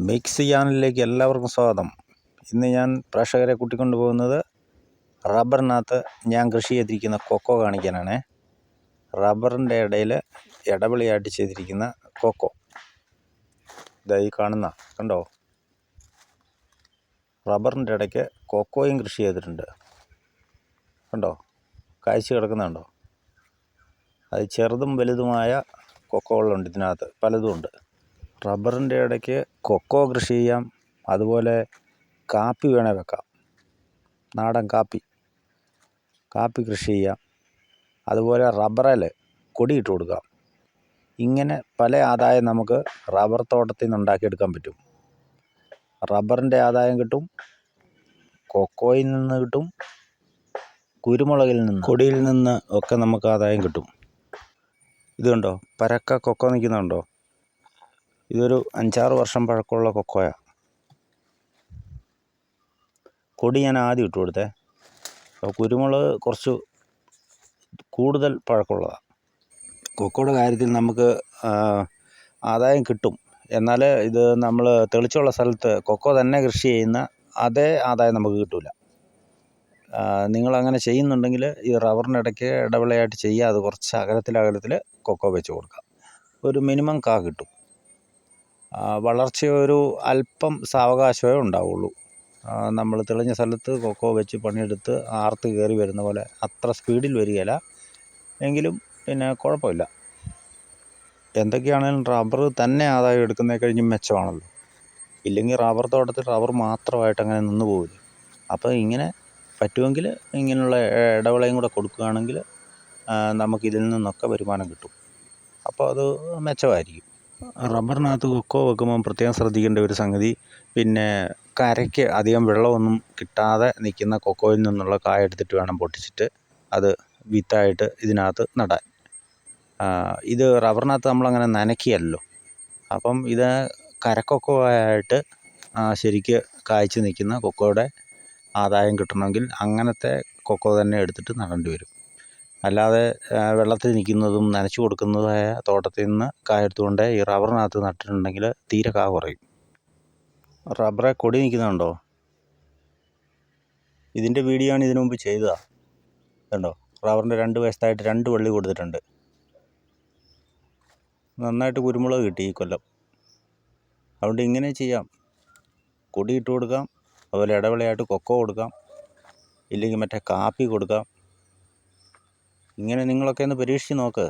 Mix ചാനലിലേക്ക് എല്ലാവർക്കും സ്വാഗതം. ഇന്ന് ഞാൻ പ്രേക്ഷകരെ കൂട്ടിക്കൊണ്ട് പോകുന്നത് റബ്ബറിനകത്ത് ഞാൻ കൃഷി ചെയ്തിരിക്കുന്ന കൊക്കോ കാണിക്കാനാണ്. റബ്ബറിന്റെ ഇടയിൽ ഇടവിളിയായിട്ട് ചെയ്തിരിക്കുന്ന കൊക്കോ. ഇതായി കാണുന്ന കണ്ടോ? റബ്ബറിന്റെ ഇടയ്ക്ക് കൊക്കോയും കൃഷി ചെയ്തിട്ടുണ്ട്. കണ്ടോ? കാഴ്ച കിടക്കുന്നുണ്ടോ അത് ചെറുതും വലുതുമായ കൊക്കോകളുണ്ട് ഇതിനകത്ത്. പലതും ഉണ്ട്. റബ്ബറിന്റെ ഇടയ്ക്ക് കൊക്കോ കൃഷി ചെയ്യാം. അതുപോലെ കാപ്പി വേണേൽ വെക്കാം. നാടൻ കാപ്പി. കാപ്പി കൃഷി ചെയ്യാം. അതുപോലെ റബ്ബറിൽ കൊടിയിട്ട് കൊടുക്കാം. ഇങ്ങനെ പല ആദായം നമുക്ക് റബ്ബർ തോട്ടത്തിൽ നിന്ന് ഉണ്ടാക്കിയെടുക്കാൻ പറ്റും. റബ്ബറിന്റെ ആദായം കിട്ടും കൊക്കോയിൽ നിന്ന് കിട്ടും കുരുമുളകിൽ നിന്ന് കൊടിയിൽ നിന്ന് ഒക്കെ നമുക്ക് ആദായം കിട്ടും. ഇതുണ്ടോ പരക്ക കൊക്കോ നിൽക്കുന്നുണ്ടോ? ഇതൊരു അഞ്ചാറ് വർഷം പഴക്കമുള്ള കൊക്കോയാണ് കൊടി ഞാൻ ആദ്യം ഇട്ട് കൊടുത്തേ. അപ്പോൾ കുരുമുളക് കുറച്ച് കൂടുതൽ പഴക്കമുള്ളതാണ് കൊക്കോയുടെ കാര്യത്തിൽ നമുക്ക് ആദായം കിട്ടും. എന്നാൽ ഇത് നമ്മൾ തെളിച്ചുള്ള സ്ഥലത്ത് കൊക്കോ തന്നെ കൃഷി ചെയ്യുന്ന അതേ ആദായം നമുക്ക് കിട്ടില്ല നിങ്ങളങ്ങനെ ചെയ്യുന്നുണ്ടെങ്കിൽ ഈ റബ്ബറിനിടയ്ക്ക് ഇടവിളയായിട്ട് ചെയ്യാതെ കുറച്ച് അകലത്തിൽ അകലത്തിൽ കൊക്കോ വെച്ച് കൊടുക്കാം. ഒരു മിനിമം കാ കിട്ടും. വളർച്ച ഒരു അല്പം സാവകാശമേ ഉണ്ടാവുള്ളൂ. നമ്മൾ തെളിഞ്ഞ സ്ഥലത്ത് കൊക്കോ വെച്ച് പണിയെടുത്ത് ആർത്ത് കയറി വരുന്ന പോലെ അത്ര സ്പീഡിൽ വരികയില്ല. എങ്കിലും പിന്നെ കുഴപ്പമില്ല. എന്തൊക്കെയാണെങ്കിലും റബ്ബർ തന്നെ ആദായം എടുക്കുന്നതിനെ കഴിഞ്ഞ് മെച്ചമാണല്ലോ. ഇല്ലെങ്കിൽ റബ്ബർ തോട്ടത്തിൽ റബ്ബർ മാത്രമായിട്ട് അങ്ങനെ നിന്ന് പോകില്ല അപ്പോൾ ഇങ്ങനെ പറ്റുമെങ്കിൽ ഇങ്ങനെയുള്ള ഇടവിളയും കൂടെ കൊടുക്കുകയാണെങ്കിൽ നമുക്കിതിൽ നിന്നൊക്കെ വരുമാനം കിട്ടും. അപ്പോൾ അത് മെച്ചമായിരിക്കും. റബ്ബറിനകത്ത് കൊക്കോ വെക്കുമ്പം പ്രത്യേകം ശ്രദ്ധിക്കേണ്ട ഒരു സംഗതി പിന്നെ കരയ്ക്ക് അധികം വെള്ളമൊന്നും കിട്ടാതെ നിൽക്കുന്ന കൊക്കോയിൽ നിന്നുള്ള കായ എടുത്തിട്ട് വേണം പൊട്ടിച്ചിട്ട് അത് വിത്തായിട്ട് ഇതിനകത്ത് നടാൻ. ഇത് റബ്ബറിനകത്ത് നമ്മളങ്ങനെ നനയ്ക്കുകയല്ലോ. അപ്പം ഇത് കരക്കൊക്കോ ആയിട്ട് ശരിക്ക് കായ്ച്ച് നിൽക്കുന്ന കൊക്കോയുടെ ആദായം കിട്ടണമെങ്കിൽ അങ്ങനത്തെ കൊക്കോ തന്നെ എടുത്തിട്ട് നടേണ്ടി വരും. അല്ലാതെ വെള്ളത്തിൽ നിൽക്കുന്നതും നനച്ചു കൊടുക്കുന്നതുമായ തോട്ടത്തിൽ നിന്ന് കായ എടുത്തുകൊണ്ട് ഈ റബ്ബറിനകത്ത് നട്ടിട്ടുണ്ടെങ്കിൽ തീരെ കാ കുറയും. റബ്ബറെ കൊടി നിൽക്കുന്നുണ്ടോ? ഇതിന്റെ വീഡിയോ ആണ് ഇതിനു മുമ്പ് ചെയ്തതാണ് കണ്ടോ? റബ്ബറിന്റെ രണ്ട് വശത്തായിട്ട് രണ്ട് വള്ളി കൊടുത്തിട്ടുണ്ട്. നന്നായിട്ട് കുരുമുളക് കിട്ടി ഈ കൊല്ലം. അതുകൊണ്ട് ഇങ്ങനെ ചെയ്യാം. കൊടി ഇട്ട് കൊടുക്കാം. അതുപോലെ ഇടവിളയായിട്ട് കൊക്കോ കൊടുക്കാം. ഇല്ലെങ്കിൽ മറ്റേ കാപ്പി കൊടുക്കാം. ഇങ്ങനെ നിങ്ങളൊക്കെ ഒന്ന് പരീക്ഷിച്ച് നോക്ക്.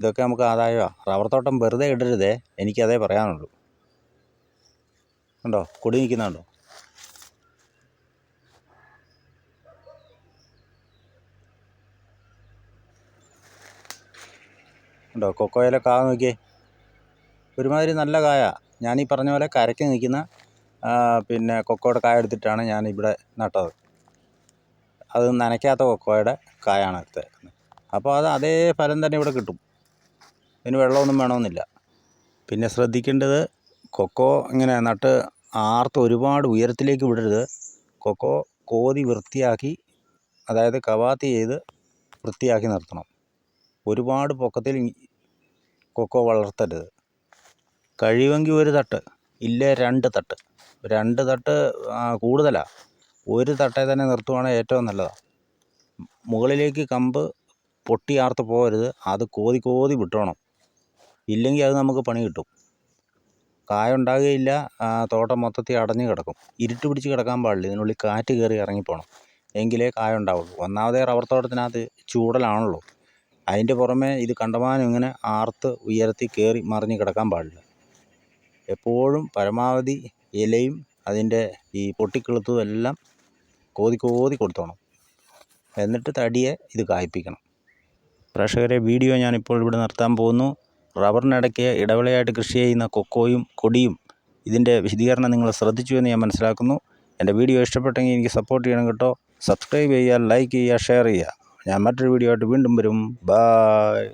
ഇതൊക്കെ നമുക്ക് ആദായമാണ് റബ്ബർ തോട്ടം വെറുതെ ഇടരുതേ. എനിക്കതേ പറയാനുള്ളൂ. ഉണ്ടോ കൊടി നിൽക്കുന്നുണ്ടോ ഉണ്ടോ കൊക്കോയിലെ കാ നോക്കിയേ. ഒരുമാതിരി നല്ല കായ. ഞാനീ പറഞ്ഞ പോലെ കരയ്ക്ക് നിൽക്കുന്ന പിന്നെ കൊക്കോയുടെ കായ എടുത്തിട്ടാണ് ഞാൻ ഇവിടെ നട്ടത്. അത് നനയ്ക്കാത്ത കൊക്കോയുടെ കായാണ് എടുത്തേക്കുന്നത് അപ്പോൾ അത് അതേ ഫലം തന്നെ ഇവിടെ കിട്ടും. ഇതിന് വെള്ളമൊന്നും വേണമെന്നില്ല. പിന്നെ ശ്രദ്ധിക്കേണ്ടത് കൊക്കോ ഇങ്ങനെ നട്ട് ആർത്ത് ഒരുപാട് ഉയരത്തിലേക്ക് വിടരുത്. കൊക്കോ കോതി വൃത്തിയാക്കി അതായത് കവാത്തി ചെയ്ത് വൃത്തിയാക്കി നിർത്തണം. ഒരുപാട് പൊക്കത്തിൽ കൊക്കോ വളർത്തരുത്. കഴിയുമെങ്കിൽ ഒരു തട്ട് ഇല്ലേ രണ്ട് തട്ട്. രണ്ട് തട്ട് കൂടുതലാണ് ഒരു തട്ടേ തന്നെ നിർത്തുവാണെങ്കിൽ ഏറ്റവും നല്ലതാണ് മുകളിലേക്ക് കമ്പ് പൊട്ടിയാർത്ത് പോകരുത്. അത് കോതി കോതി വിട്ടോണം. ഇല്ലെങ്കിൽ അത് നമുക്ക് പണി കിട്ടും. കായ ഉണ്ടാകുകയില്ല. തോട്ടം മൊത്തത്തിൽ അടഞ്ഞു കിടക്കും. ഇരുട്ട് പിടിച്ച് കിടക്കാൻ പാടില്ല. ഇതിനുള്ളിൽ കാറ്റ് കയറി ഇറങ്ങിപ്പോണം എങ്കിലേ കായ ഉണ്ടാവുള്ളൂ. ഒന്നാമതേ റബ്ബർ തോട്ടത്തിനകത്ത് ചൂടലാണല്ലോ അതിന്റെ പുറമെ ഇത് കണ്ടമാനം ഇങ്ങനെ ആർത്ത് ഉയർത്തി കയറി മറിഞ്ഞ് കിടക്കാൻ പാടില്ല. എപ്പോഴും പരമാവധി ഇലയും അതിന്റെ ഈ പൊട്ടിക്കിളുത്തതും എല്ലാം കോതി കോതി കൊടുത്തോണം. എന്നിട്ട് തടിയെ ഇത് കായ്പ്പിക്കണം. പ്രേക്ഷകരെ വീഡിയോ ഞാനിപ്പോൾ ഇവിടെ നിർത്താൻ പോകുന്നു. റബ്ബറിനിടയ്ക്ക് ഇടവിളയായിട്ട് കൃഷി ചെയ്യുന്ന കൊക്കോയും കൊടിയും ഇതിന്റെ വിശദീകരണം നിങ്ങൾ ശ്രദ്ധിച്ചു എന്ന് ഞാൻ മനസ്സിലാക്കുന്നു. എന്റെ വീഡിയോ ഇഷ്ടപ്പെട്ടെങ്കിൽ എനിക്ക് സപ്പോർട്ട് ചെയ്യണം കേട്ടോ. സബ്സ്ക്രൈബ് ചെയ്യുക ലൈക്ക് ചെയ്യുക ഷെയർ ചെയ്യുക. ഞാൻ മറ്റൊരു വീഡിയോ ആയിട്ട് വീണ്ടും വരും. ബായ്.